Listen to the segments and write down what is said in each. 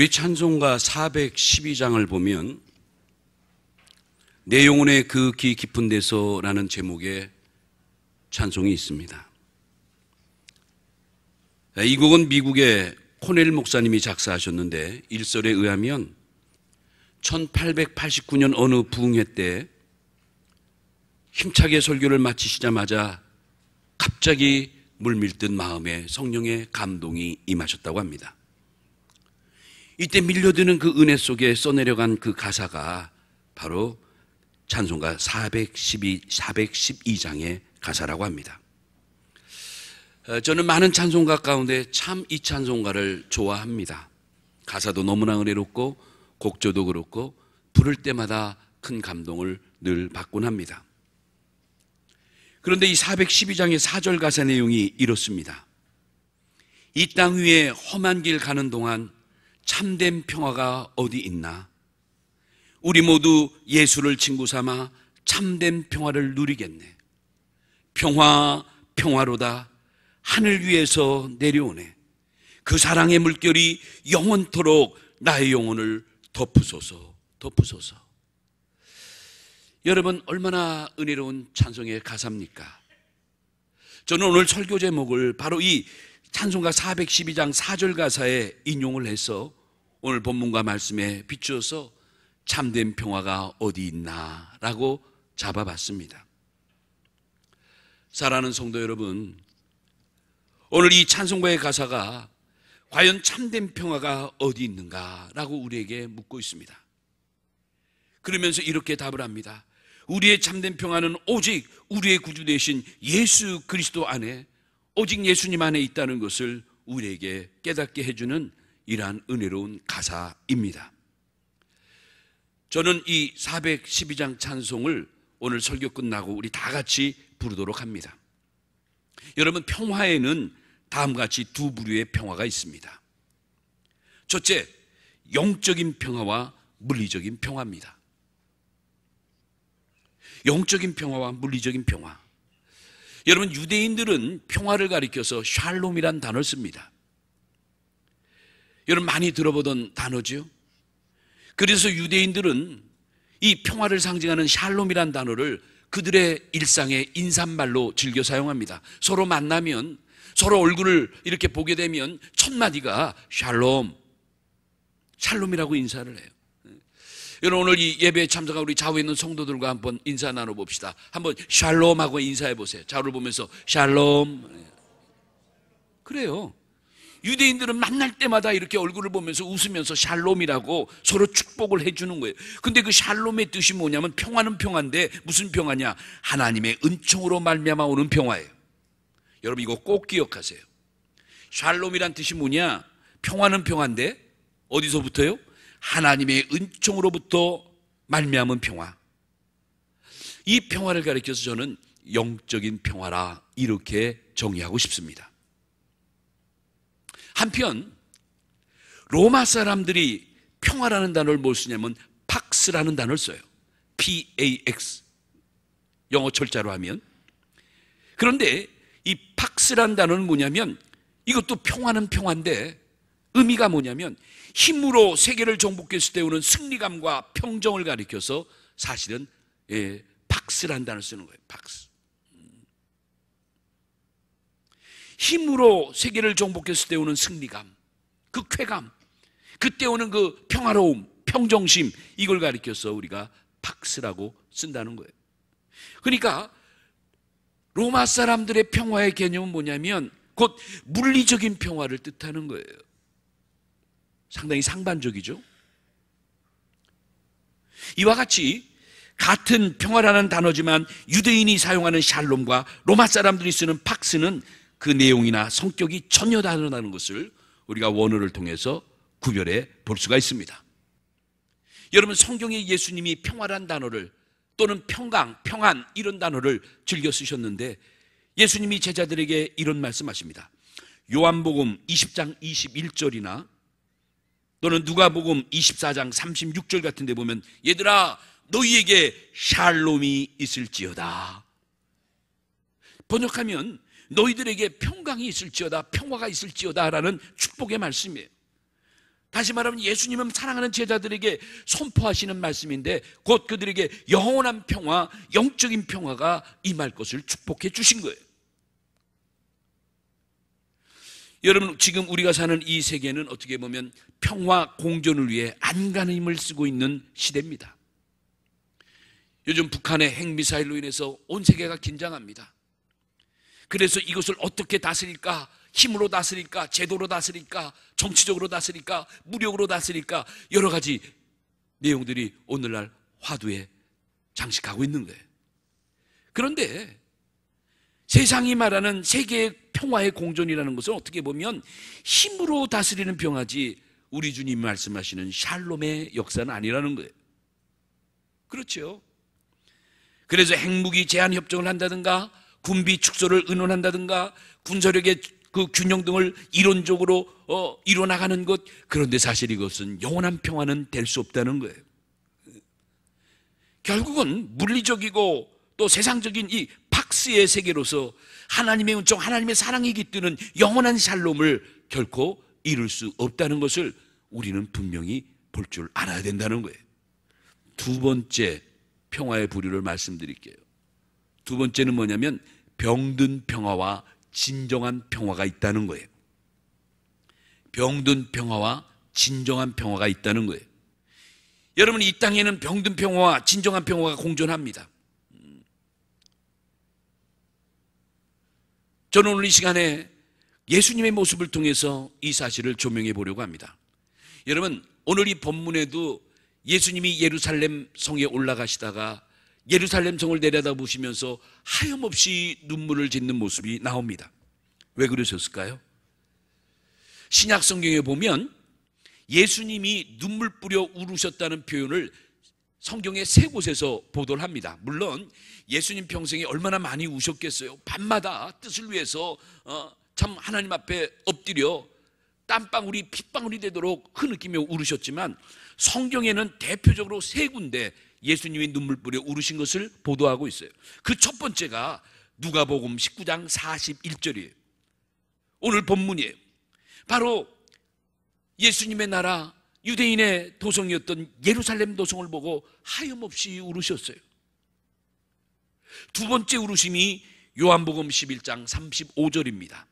우리 찬송가 412장을 보면 내 영혼의 그기 깊은 데서라는 제목의 찬송이 있습니다. 이 곡은 미국의 코넬 목사님이 작사하셨는데 일설에 의하면 1889년 어느 부흥회 때 힘차게 설교를 마치시자마자 갑자기 물밀듯 마음에 성령의 감동이 임하셨다고 합니다. 이때 밀려드는 그 은혜 속에 써내려간 그 가사가 바로 찬송가 412, 412장의 가사라고 합니다. 어, 저는 많은 찬송가 가운데 참 이 찬송가를 좋아합니다. 가사도 너무나 은혜롭고 곡조도 그렇고 부를 때마다 큰 감동을 늘 받곤 합니다. 그런데 이 412장의 4절 가사 내용이 이렇습니다. 이 땅 위에 험한 길 가는 동안 참된 평화가 어디 있나? 우리 모두 예수를 친구 삼아 참된 평화를 누리겠네. 평화, 평화로다. 하늘 위에서 내려오네. 그 사랑의 물결이 영원토록 나의 영혼을 덮으소서, 덮으소서. 여러분, 얼마나 은혜로운 찬송의 가사입니까? 저는 오늘 설교 제목을 바로 이 찬송가 412장 4절 가사에 인용을 해서 오늘 본문과 말씀에 비추어서 참된 평화가 어디 있나 라고 잡아봤습니다. 사랑하는 성도 여러분, 오늘 이 찬송가의 가사가 과연 참된 평화가 어디 있는가라고 우리에게 묻고 있습니다. 그러면서 이렇게 답을 합니다. 우리의 참된 평화는 오직 우리의 구주 되신 예수 그리스도 안에 오직 예수님 안에 있다는 것을 우리에게 깨닫게 해주는 이러한 은혜로운 가사입니다. 저는 이 412장 찬송을 오늘 설교 끝나고 우리 다 같이 부르도록 합니다. 여러분, 평화에는 다음과 같이 두 부류의 평화가 있습니다. 첫째, 영적인 평화와 물리적인 평화입니다. 영적인 평화와 물리적인 평화. 여러분, 유대인들은 평화를 가리켜서 샬롬이란 단어를 씁니다. 여러분, 많이 들어보던 단어죠? 그래서 유대인들은 이 평화를 상징하는 샬롬이란 단어를 그들의 일상의 인사말로 즐겨 사용합니다. 서로 만나면 서로 얼굴을 이렇게 보게 되면 첫 마디가 샬롬, 샬롬이라고 인사를 해요. 여러분 오늘 이 예배에 참석한 우리 좌우에 있는 성도들과 한번 인사 나눠봅시다. 한번 샬롬 하고 인사해 보세요. 좌우를 보면서 샬롬. 그래요. 유대인들은 만날 때마다 이렇게 얼굴을 보면서 웃으면서 샬롬이라고 서로 축복을 해주는 거예요. 근데 그 샬롬의 뜻이 뭐냐면 평화는 평화인데 무슨 평화냐? 하나님의 은총으로 말미암아 오는 평화예요. 여러분 이거 꼭 기억하세요. 샬롬이란 뜻이 뭐냐? 평화는 평화인데 어디서부터요? 하나님의 은총으로부터 말미암은 평화. 이 평화를 가리켜서 저는 영적인 평화라 이렇게 정의하고 싶습니다. 한편 로마 사람들이 평화라는 단어를 뭘 쓰냐면 팍스라는 단어를 써요. P-A-X. 영어 철자로 하면. 그런데 이 팍스라는 단어는 뭐냐면 이것도 평화는 평화인데 의미가 뭐냐면 힘으로 세계를 정복했을 때 오는 승리감과 평정을 가리켜서 사실은 예, 팍스라는 단어를 쓰는 거예요. 팍스. 힘으로 세계를 정복했을 때 오는 승리감, 그 쾌감, 그때 오는 그 평화로움, 평정심, 이걸 가리켜서 우리가 팍스라고 쓴다는 거예요. 그러니까 로마 사람들의 평화의 개념은 뭐냐면 곧 물리적인 평화를 뜻하는 거예요. 상당히 상반적이죠. 이와 같이 같은 평화라는 단어지만 유대인이 사용하는 샬롬과 로마 사람들이 쓰는 팍스는 그 내용이나 성격이 전혀 다르다는 것을 우리가 원어를 통해서 구별해 볼 수가 있습니다. 여러분 성경에 예수님이 평화란 단어를 또는 평강, 평안 이런 단어를 즐겨 쓰셨는데 예수님이 제자들에게 이런 말씀하십니다. 요한복음 20장 21절이나 또는 누가복음 24장 36절 같은 데 보면 얘들아 너희에게 샬롬이 있을지어다. 번역하면 너희들에게 평강이 있을지어다, 평화가 있을지어다라는 축복의 말씀이에요. 다시 말하면 예수님은 사랑하는 제자들에게 선포하시는 말씀인데 곧 그들에게 영원한 평화, 영적인 평화가 임할 것을 축복해 주신 거예요. 여러분 지금 우리가 사는 이 세계는 어떻게 보면 평화 공존을 위해 안간힘을 힘 쓰고 있는 시대입니다. 요즘 북한의 핵미사일로 인해서 온 세계가 긴장합니다. 그래서 이것을 어떻게 다스릴까? 힘으로 다스릴까? 제도로 다스릴까? 정치적으로 다스릴까? 무력으로 다스릴까? 여러 가지 내용들이 오늘날 화두에 장식하고 있는 거예요. 그런데 세상이 말하는 세계의 평화의 공존이라는 것은 어떻게 보면 힘으로 다스리는 평화지 우리 주님 말씀하시는 샬롬의 역사는 아니라는 거예요. 그렇죠. 그래서 핵무기 제한 협정을 한다든가 군비 축소를 의논한다든가 군사력의 그 균형 등을 이론적으로 어, 이뤄나가는 것 그런데 사실 이것은 영원한 평화는 될 수 없다는 거예요. 결국은 물리적이고 또 세상적인 이 박스의 세계로서 하나님의 은총, 하나님의 사랑이 깃드는 영원한 샬롬을 결코 이룰 수 없다는 것을 우리는 분명히 볼 줄 알아야 된다는 거예요. 두 번째 평화의 부류를 말씀드릴게요. 두 번째는 뭐냐면 병든 평화와 진정한 평화가 있다는 거예요. 병든 평화와 진정한 평화가 있다는 거예요. 여러분 이 땅에는 병든 평화와 진정한 평화가 공존합니다. 저는 오늘 이 시간에 예수님의 모습을 통해서 이 사실을 조명해 보려고 합니다. 여러분 오늘 이 본문에도 예수님이 예루살렘 성에 올라가시다가 예루살렘 성을 내려다 보시면서 하염없이 눈물을 짓는 모습이 나옵니다. 왜 그러셨을까요? 신약 성경에 보면 예수님이 눈물 뿌려 울으셨다는 표현을 성경의 세 곳에서 보도를 합니다. 물론 예수님 평생에 얼마나 많이 우셨겠어요. 밤마다 뜻을 위해서 어, 참 하나님 앞에 엎드려 땀방울이 핏방울이 되도록 흐느끼며 울으셨지만 성경에는 대표적으로 세 군데 예수님이 눈물 뿌려 울으신 것을 보도하고 있어요. 그 첫 번째가 누가복음 19장 41절이에요. 오늘 본문이에요. 바로 예수님의 나라 유대인의 도성이었던 예루살렘 도성을 보고 하염없이 울으셨어요. 두 번째 울으심이 요한복음 11장 35절입니다.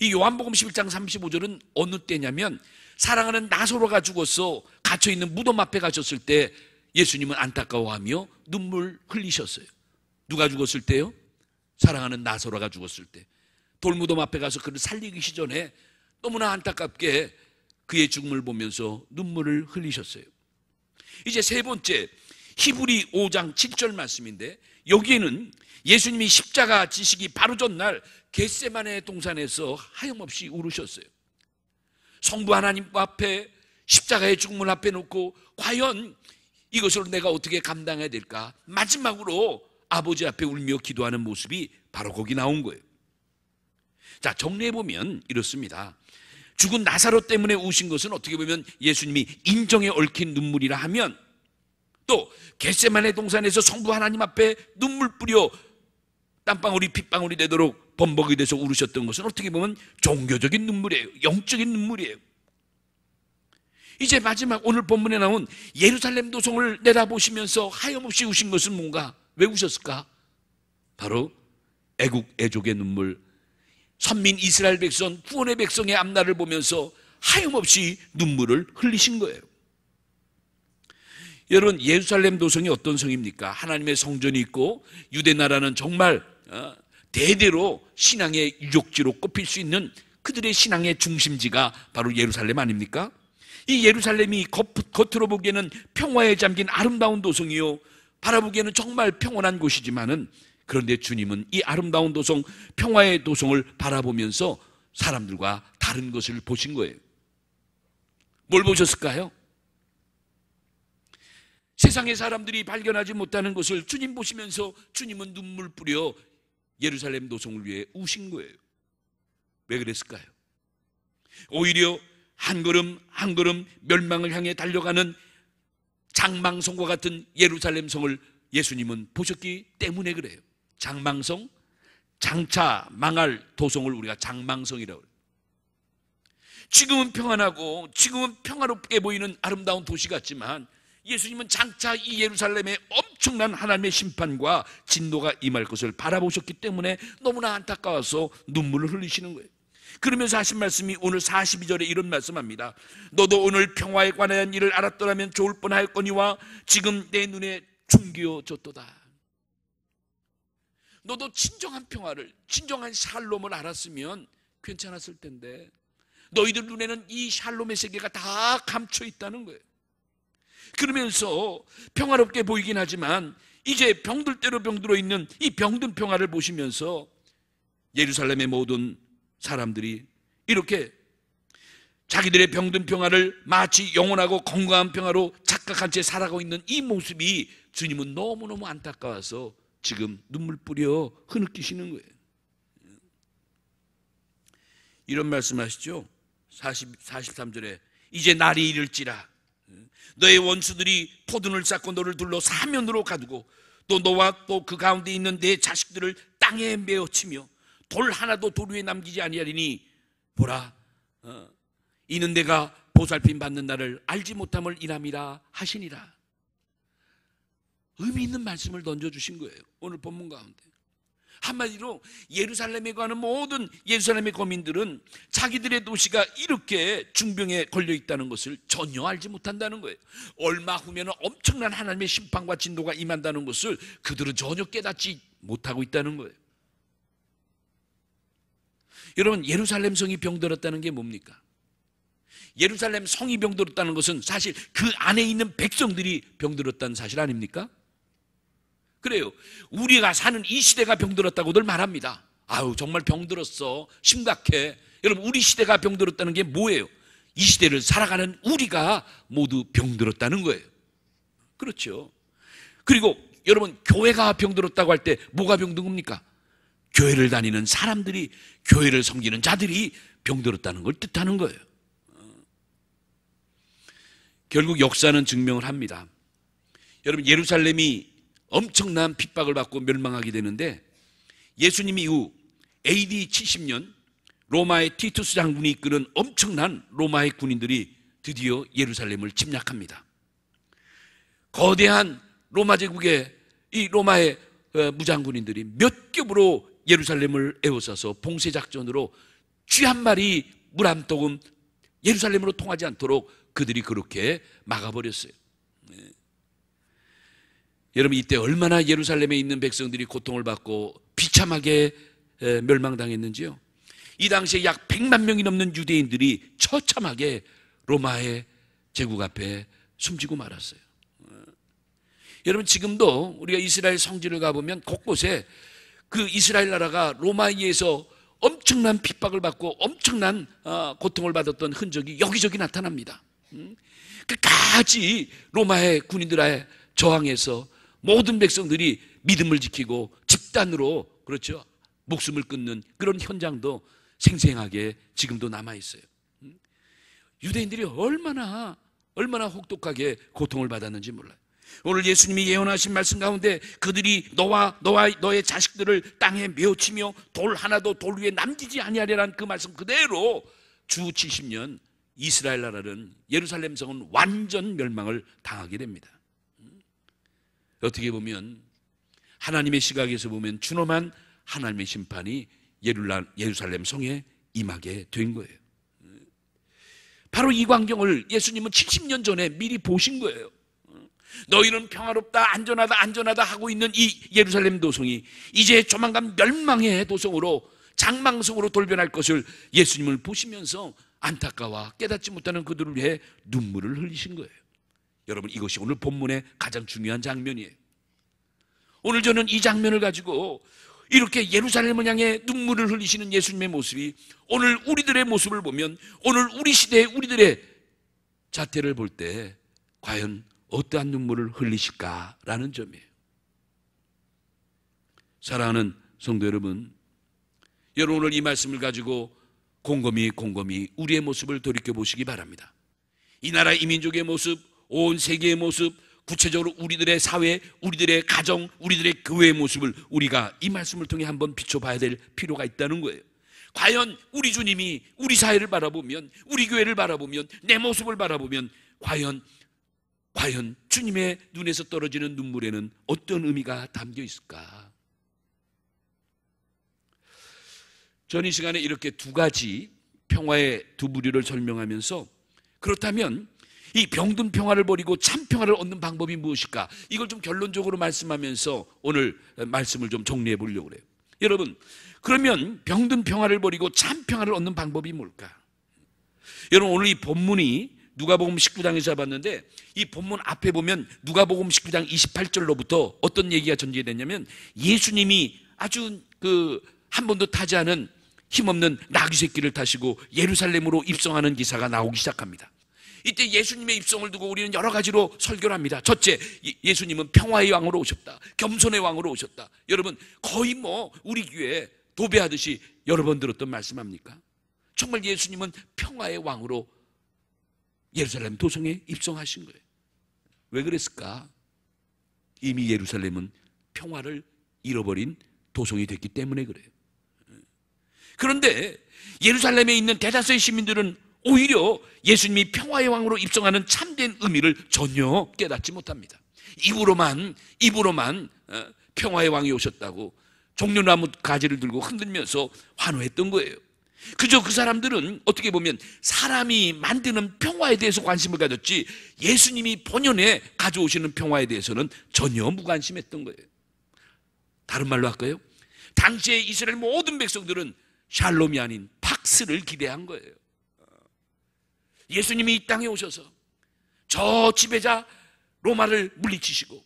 이 요한복음 11장 35절은 어느 때냐면 사랑하는 나소로가 죽어서 갇혀 있는 무덤 앞에 가셨을 때 예수님은 안타까워하며 눈물 흘리셨어요. 누가 죽었을 때요? 사랑하는 나소로가 죽었을 때. 돌무덤 앞에 가서 그를 살리기 시전에 너무나 안타깝게 그의 죽음을 보면서 눈물을 흘리셨어요. 이제 세 번째 히브리 5장 7절 말씀인데 여기에는 예수님이 십자가 지시기 바로 전날 겟세만의 동산에서 하염없이 울으셨어요. 성부 하나님 앞에 십자가의 죽음을 앞에 놓고 과연 이것을 내가 어떻게 감당해야 될까? 마지막으로 아버지 앞에 울며 기도하는 모습이 바로 거기 나온 거예요. 자, 정리해 보면 이렇습니다. 죽은 나사로 때문에 우신 것은 어떻게 보면 예수님이 인정에 얽힌 눈물이라 하면 또 겟세만의 동산에서 성부 하나님 앞에 눈물 뿌려 땀방울이 핏방울이 되도록 범벅이 돼서 울으셨던 것은 어떻게 보면 종교적인 눈물이에요. 영적인 눈물이에요. 이제 마지막 오늘 본문에 나온 예루살렘 도성을 내다보시면서 하염없이 우신 것은 뭔가? 왜 우셨을까? 바로 애국 애족의 눈물, 선민 이스라엘 백성, 구원의 백성의 앞날을 보면서 하염없이 눈물을 흘리신 거예요. 여러분 예루살렘 도성이 어떤 성입니까? 하나님의 성전이 있고 유대 나라는 정말 어, 대대로 신앙의 유적지로 꼽힐 수 있는 그들의 신앙의 중심지가 바로 예루살렘 아닙니까? 이 예루살렘이 겉, 으로 보기에는 평화에 잠긴 아름다운 도성이요. 바라보기에는 정말 평온한 곳이지만은 그런데 주님은 이 아름다운 도성, 평화의 도성을 바라보면서 사람들과 다른 것을 보신 거예요. 뭘 보셨을까요? 세상의 사람들이 발견하지 못하는 것을 주님 보시면서 주님은 눈물 뿌려 예루살렘 도성을 위해 우신 거예요. 왜 그랬을까요? 오히려 한 걸음 한 걸음 멸망을 향해 달려가는 장망성과 같은 예루살렘 성을 예수님은 보셨기 때문에 그래요. 장망성, 장차 망할 도성을 우리가 장망성이라고 해요. 지금은 평안하고 지금은 평화롭게 보이는 아름다운 도시 같지만 예수님은 장차 이 예루살렘에 엄청난 하나님의 심판과 진노가 임할 것을 바라보셨기 때문에 너무나 안타까워서 눈물을 흘리시는 거예요. 그러면서 하신 말씀이 오늘 42절에 이런 말씀합니다. 너도 오늘 평화에 관한 일을 알았더라면 좋을 뻔하였거니와 지금 내 눈에 중기어졌도다. 너도 진정한 평화를, 진정한 샬롬을 알았으면 괜찮았을 텐데 너희들 눈에는 이 샬롬의 세계가 다 감춰 있다는 거예요. 그러면서 평화롭게 보이긴 하지만 이제 병들 대로 병들어 있는 이 병든 평화를 보시면서 예루살렘의 모든 사람들이 이렇게 자기들의 병든 평화를 마치 영원하고 건강한 평화로 착각한 채 살아가고 있는 이 모습이 주님은 너무너무 안타까워서 지금 눈물 뿌려 흐느끼시는 거예요. 이런 말씀 하시죠? 40, 43절에 이제 날이 이를지라 너의 원수들이 포도를 쌓고 너를 둘러 사면으로 가두고 또 너와 또 그 가운데 있는 내 자식들을 땅에 메어치며 돌 하나도 돌 위에 남기지 아니하리니 보라 어, 이는 내가 보살핌 받는 날을 알지 못함을 이남이라 하시니라 의미 있는 말씀을 던져주신 거예요 오늘 본문 가운데 한마디로 예루살렘에 가는 모든 예루살렘의 거민들은 자기들의 도시가 이렇게 중병에 걸려 있다는 것을 전혀 알지 못한다는 거예요. 얼마 후면 엄청난 하나님의 심판과 진도가 임한다는 것을 그들은 전혀 깨닫지 못하고 있다는 거예요. 여러분, 예루살렘 성이 병들었다는 게 뭡니까? 예루살렘 성이 병들었다는 것은 사실 그 안에 있는 백성들이 병들었다는 사실 아닙니까? 그래요. 우리가 사는 이 시대가 병들었다고들 말합니다. 아유, 정말 병들었어. 심각해. 여러분, 우리 시대가 병들었다는 게 뭐예요? 이 시대를 살아가는 우리가 모두 병들었다는 거예요. 그렇죠. 그리고 여러분, 교회가 병들었다고 할 때 뭐가 병든 겁니까? 교회를 다니는 사람들이, 교회를 섬기는 자들이 병들었다는 걸 뜻하는 거예요. 결국 역사는 증명을 합니다. 여러분, 예루살렘이 엄청난 핍박을 받고 멸망하게 되는데 예수님 이후 AD 70년 로마의 티투스 장군이 이끄는 엄청난 로마의 군인들이 드디어 예루살렘을 침략합니다. 거대한 로마 제국의 이 로마의 어, 무장군인들이 몇 겹으로 예루살렘을 에워싸서 봉쇄 작전으로 쥐 한 마리 물한 토금 예루살렘으로 통하지 않도록 그들이 그렇게 막아버렸어요. 여러분 이때 얼마나 예루살렘에 있는 백성들이 고통을 받고 비참하게 멸망당했는지요. 이 당시에 약 100만 명이 넘는 유대인들이 처참하게 로마의 제국 앞에 숨지고 말았어요. 여러분 지금도 우리가 이스라엘 성지를 가보면 곳곳에 그 이스라엘 나라가 로마에 의해서 엄청난 핍박을 받고 엄청난 어, 고통을 받았던 흔적이 여기저기 나타납니다. 음? 끝까지 로마의 군인들에 저항해서 모든 백성들이 믿음을 지키고 집단으로 그렇죠. 목숨을 끊는 그런 현장도 생생하게 지금도 남아 있어요. 음? 유대인들이 얼마나 얼마나 혹독하게 고통을 받았는지 몰라요. 오늘 예수님이 예언하신 말씀 가운데 그들이 너와 너와 너의 자식들을 땅에 메어치며 돌 하나도 돌 위에 남기지 아니하리란 그 말씀 그대로 주 70년 이스라엘 나라는 예루살렘 성은 완전 멸망을 당하게 됩니다. 어떻게 보면 하나님의 시각에서 보면 준엄한 하나님의 심판이 예루살렘 성에 임하게 된 거예요. 바로 이 광경을 예수님은 70년 전에 미리 보신 거예요. 너희는 평화롭다, 안전하다, 안전하다 하고 있는 이 예루살렘 도성이 이제 조만간 멸망의 도성으로 장망성으로 돌변할 것을 예수님을 보시면서 안타까워 깨닫지 못하는 그들을 위해 눈물을 흘리신 거예요. 여러분 이것이 오늘 본문의 가장 중요한 장면이에요. 오늘 저는 이 장면을 가지고 이렇게 예루살렘을 향해 눈물을 흘리시는 예수님의 모습이 오늘 우리들의 모습을 보면 오늘 우리 시대의 우리들의 자태를 볼 때 과연 어떠한 눈물을 흘리실까라는 점이에요. 사랑하는 성도 여러분, 여러분 오늘 이 말씀을 가지고 곰곰이 곰곰이 우리의 모습을 돌이켜 보시기 바랍니다. 이 나라 이민족의 모습, 온 세계의 모습, 구체적으로 우리들의 사회, 우리들의 가정, 우리들의 교회의 모습을 우리가 이 말씀을 통해 한번 비춰봐야 될 필요가 있다는 거예요. 과연 우리 주님이 우리 사회를 바라보면 우리 교회를 바라보면 내 모습을 바라보면 과연 과연 주님의 눈에서 떨어지는 눈물에는 어떤 의미가 담겨 있을까? 전 이 시간에 이렇게 두 가지 평화의 두 부류를 설명하면서 그렇다면 이 병든 평화를 버리고 참 평화를 얻는 방법이 무엇일까? 이걸 좀 결론적으로 말씀하면서 오늘 말씀을 좀 정리해 보려고 그래요. 여러분, 그러면 병든 평화를 버리고 참 평화를 얻는 방법이 뭘까? 여러분, 오늘 이 본문이 누가복음 19장에서 잡았는데 이 본문 앞에 보면 누가복음 19장 28절로부터 어떤 얘기가 전개됐냐면 예수님이 아주 그 한 번도 타지 않은 힘없는 나귀 새끼를 타시고 예루살렘으로 입성하는 기사가 나오기 시작합니다. 이때 예수님의 입성을 두고 우리는 여러 가지로 설교를 합니다. 첫째, 예수님은 평화의 왕으로 오셨다. 겸손의 왕으로 오셨다. 여러분, 거의 뭐 우리 교회 도배하듯이 여러 번 들었던 말씀 합니까? 정말 예수님은 평화의 왕으로 예루살렘 도성에 입성하신 거예요. 왜 그랬을까? 이미 예루살렘은 평화를 잃어버린 도성이 됐기 때문에 그래요. 그런데 예루살렘에 있는 대다수의 시민들은 오히려 예수님이 평화의 왕으로 입성하는 참된 의미를 전혀 깨닫지 못합니다. 입으로만 입으로만 어, 평화의 왕이 오셨다고 종려나무 가지를 들고 흔들면서 환호했던 거예요. 그저 그 사람들은 어떻게 보면 사람이 만드는 평화에 대해서 관심을 가졌지 예수님이 본연에 가져오시는 평화에 대해서는 전혀 무관심했던 거예요. 다른 말로 할까요? 당시에 이스라엘 모든 백성들은 샬롬이 아닌 팍스를 기대한 거예요. 예수님이 이 땅에 오셔서 저 지배자 로마를 물리치시고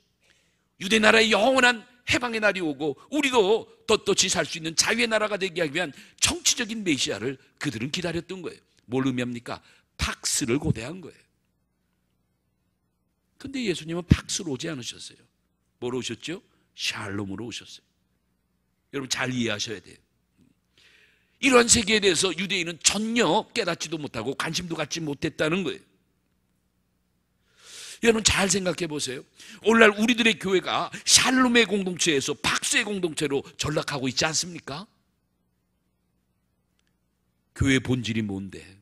유대 나라의 영원한 해방의 날이 오고 우리도 떳떳이 살 수 있는 자유의 나라가 되게 하기 위한 정치적인 메시아를 그들은 기다렸던 거예요. 뭘 의미합니까? 팍스를 고대한 거예요. 근데 예수님은 팍스로 오지 않으셨어요. 뭐로 오셨죠? 샬롬으로 오셨어요. 여러분 잘 이해하셔야 돼요. 이러한 세계에 대해서 유대인은 전혀 깨닫지도 못하고 관심도 갖지 못했다는 거예요. 여러분 잘 생각해 보세요. 오늘날 우리들의 교회가 샬롬의 공동체에서 박수의 공동체로 전락하고 있지 않습니까? 교회 본질이 뭔데?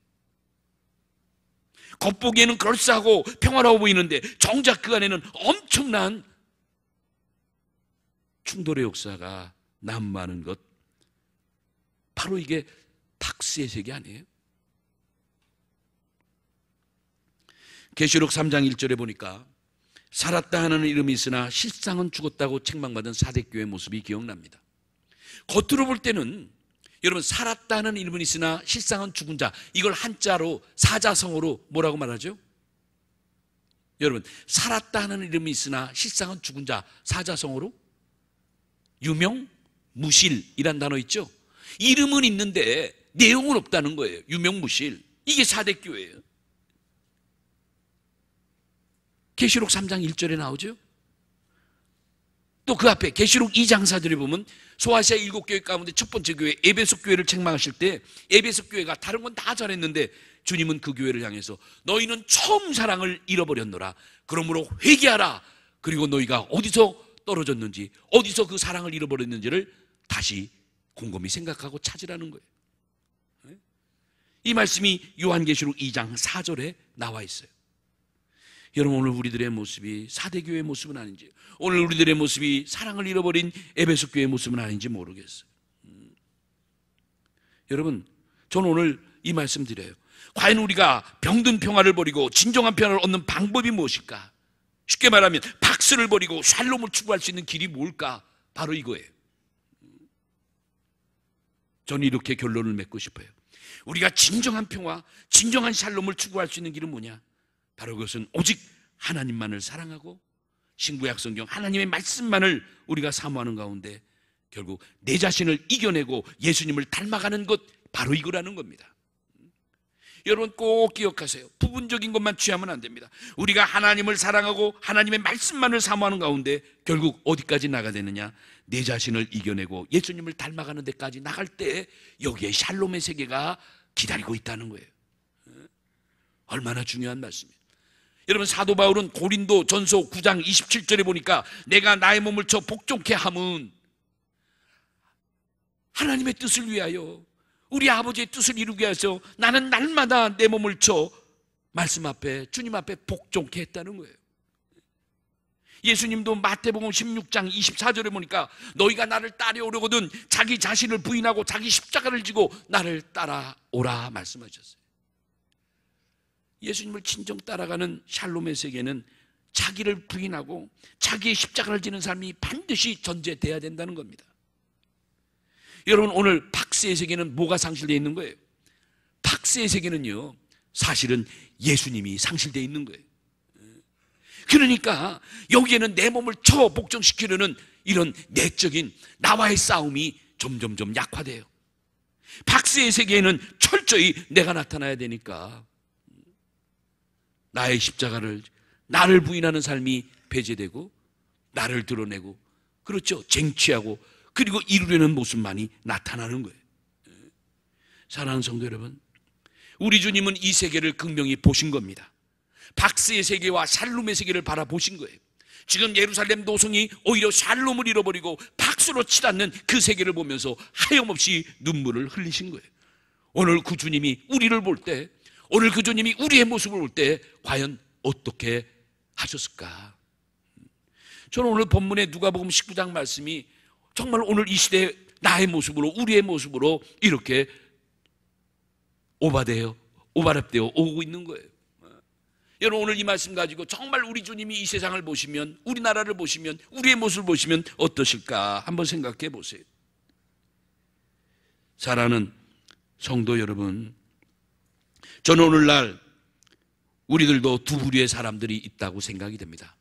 겉보기에는 그럴싸하고 평화로워 보이는데 정작 그 안에는 엄청난 충돌의 역사가 난무하는 것 바로 이게 박스의 세계 아니에요? 계시록 3장 1절에 보니까 살았다 하는 이름이 있으나 실상은 죽었다고 책망받은 사대교의 모습이 기억납니다. 겉으로 볼 때는 여러분 살았다는 이름은 있으나 실상은 죽은 자 이걸 한자로 사자성어로 뭐라고 말하죠? 여러분 살았다는 이름이 있으나 실상은 죽은 자 사자성어로 유명 무실이란 단어 있죠? 이름은 있는데 내용은 없다는 거예요. 유명무실. 이게 사대교예요. 계시록 3장 1절에 나오죠. 또 그 앞에 계시록 2장 4절에 보면 소아시아 일곱 교회 가운데 첫 번째 교회 에베소 교회를 책망하실 때 에베소 교회가 다른 건 다 잘했는데 주님은 그 교회를 향해서 너희는 처음 사랑을 잃어버렸노라. 그러므로 회개하라. 그리고 너희가 어디서 떨어졌는지 어디서 그 사랑을 잃어버렸는지를 다시 곰곰이 생각하고 찾으라는 거예요. 네? 이 말씀이 요한계시록 2장 4절에 나와 있어요. 여러분 오늘 우리들의 모습이 사대교의 모습은 아닌지 오늘 우리들의 모습이 사랑을 잃어버린 에베소 교회의 모습은 아닌지 모르겠어요. 음. 여러분 저는 오늘 이 말씀 드려요. 과연 우리가 병든 평화를 버리고 진정한 평화를 얻는 방법이 무엇일까? 쉽게 말하면 박스를 버리고 샬롬을 추구할 수 있는 길이 뭘까? 바로 이거예요. 저는 이렇게 결론을 맺고 싶어요. 우리가 진정한 평화, 진정한 샬롬을 추구할 수 있는 길은 뭐냐? 바로 그것은 오직 하나님만을 사랑하고 신구약 성경 하나님의 말씀만을 우리가 사모하는 가운데 결국 내 자신을 이겨내고 예수님을 닮아가는 것 바로 이거라는 겁니다. 여러분 꼭 기억하세요. 부분적인 것만 취하면 안 됩니다. 우리가 하나님을 사랑하고 하나님의 말씀만을 사모하는 가운데 결국 어디까지 나가 되느냐? 내 자신을 이겨내고 예수님을 닮아가는 데까지 나갈 때 여기에 샬롬의 세계가 기다리고 있다는 거예요. 얼마나 중요한 말씀이에요. 여러분 사도 바울은 고린도 전서 9장 27절에 보니까 내가 나의 몸을 쳐 복종케 함은 하나님의 뜻을 위하여 우리 아버지의 뜻을 이루기 위해서 나는 날마다 내 몸을 쳐 말씀 앞에 주님 앞에 복종케 했다는 거예요. 예수님도 마태복음 16장 24절에 보니까 너희가 나를 따라오려거든 자기 자신을 부인하고 자기 십자가를 지고 나를 따라오라 말씀하셨어요. 예수님을 친정 따라가는 샬롬의 세계는 자기를 부인하고 자기의 십자가를 지는 삶이 반드시 전제돼야 된다는 겁니다. 여러분 오늘 박스의 세계는 뭐가 상실되어 있는 거예요? 박스의 세계는요 사실은 예수님이 상실되어 있는 거예요. 그러니까 여기에는 내 몸을 쳐 복종시키려는 이런 내적인 나와의 싸움이 점점점 약화돼요. 박스의 세계에는 철저히 내가 나타나야 되니까 나의 십자가를 나를 부인하는 삶이 배제되고 나를 드러내고 그렇죠 쟁취하고 그리고 이루려는 모습만이 나타나는 거예요. 사랑하는 성도 여러분, 우리 주님은 이 세계를 극명히 보신 겁니다. 박스의 세계와 샬롬의 세계를 바라보신 거예요. 지금 예루살렘 노성이 오히려 샬롬을 잃어버리고 박수로 치닫는 그 세계를 보면서 하염없이 눈물을 흘리신 거예요. 오늘 그 주님이 우리를 볼 때, 오늘 그 주님이 우리의 모습을 볼 때, 과연 어떻게 하셨을까? 저는 오늘 본문의 누가복음 19장 말씀이 정말 오늘 이 시대 나의 모습으로 우리의 모습으로 이렇게 오바되어 오바랍되어 오고 있는 거예요. 여러분 오늘 이 말씀 가지고 정말 우리 주님이 이 세상을 보시면 우리나라를 보시면 우리의 모습을 보시면 어떠실까 한번 생각해 보세요. 사랑하는 성도 여러분, 저는 오늘날 우리들도 두 부류의 사람들이 있다고 생각이 됩니다.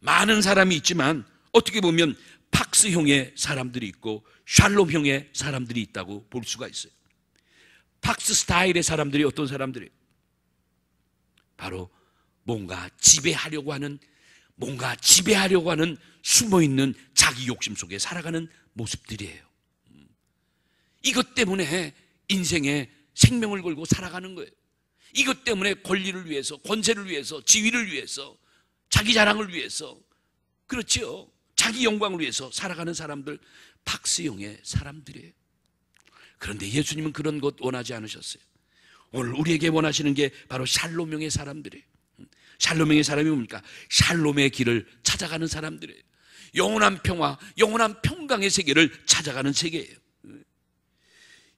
많은 사람이 있지만 어떻게 보면 팍스형의 사람들이 있고 샬롬형의 사람들이 있다고 볼 수가 있어요. 팍스 스타일의 사람들이 어떤 사람들이 바로 뭔가 지배하려고 하는 뭔가 지배하려고 하는 숨어 있는 자기 욕심 속에 살아가는 모습들이에요. 이것 때문에 인생에 생명을 걸고 살아가는 거예요. 이것 때문에 권리를 위해서, 권세를 위해서, 지위를 위해서, 자기 자랑을 위해서, 그렇지요. 자기 영광을 위해서 살아가는 사람들 박스용의 사람들이에요. 그런데 예수님은 그런 것 원하지 않으셨어요. 오늘 우리에게 원하시는 게 바로 샬롬용의 사람들이에요. 샬롬의 사람이 뭡니까? 샬롬의 길을 찾아가는 사람들이에요. 영원한 평화, 영원한 평강의 세계를 찾아가는 세계예요.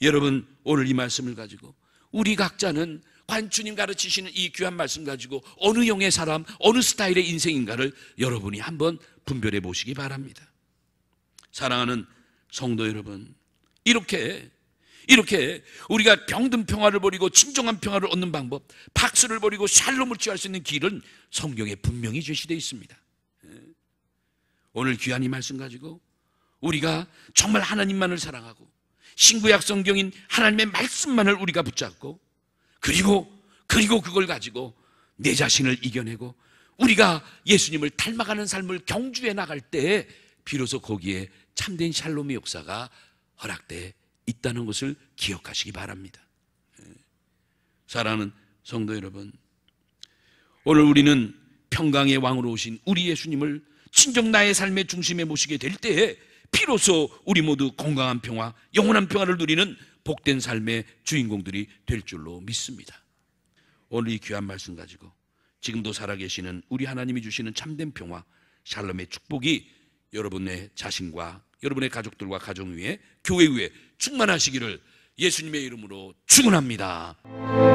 여러분, 오늘 이 말씀을 가지고 우리 각자는 관 주님 가르치시는 이 귀한 말씀 가지고 어느 영의 사람, 어느 스타일의 인생인가를 여러분이 한번 분별해 보시기 바랍니다. 사랑하는 성도 여러분, 이렇게 이렇게 우리가 병든 평화를 버리고 진정한 평화를 얻는 방법, 박수를 버리고 샬롬을 취할 수 있는 길은 성경에 분명히 제시되어 있습니다. 예. 오늘 귀한 이 말씀 가지고 우리가 정말 하나님만을 사랑하고 신구약 성경인 하나님의 말씀만을 우리가 붙잡고 그리고 그리고 그걸 가지고 내 자신을 이겨내고 우리가 예수님을 닮아가는 삶을 경주해 나갈 때 비로소 거기에 참된 샬롬의 역사가 허락돼 있다는 것을 기억하시기 바랍니다. 예. 사랑하는 성도 여러분, 오늘 우리는 평강의 왕으로 오신 우리 예수님을 친정 나의 삶의 중심에 모시게 될 때에 비로소 우리 모두 건강한 평화, 영원한 평화를 누리는 복된 삶의 주인공들이 될 줄로 믿습니다. 오늘 이 귀한 말씀 가지고 지금도 살아계시는 우리 하나님이 주시는 참된 평화, 샬롬의 축복이 여러분의 자신과 여러분의 가족들과 가정 위에 교회 위에 충만하시기를 예수님의 이름으로 축원합니다.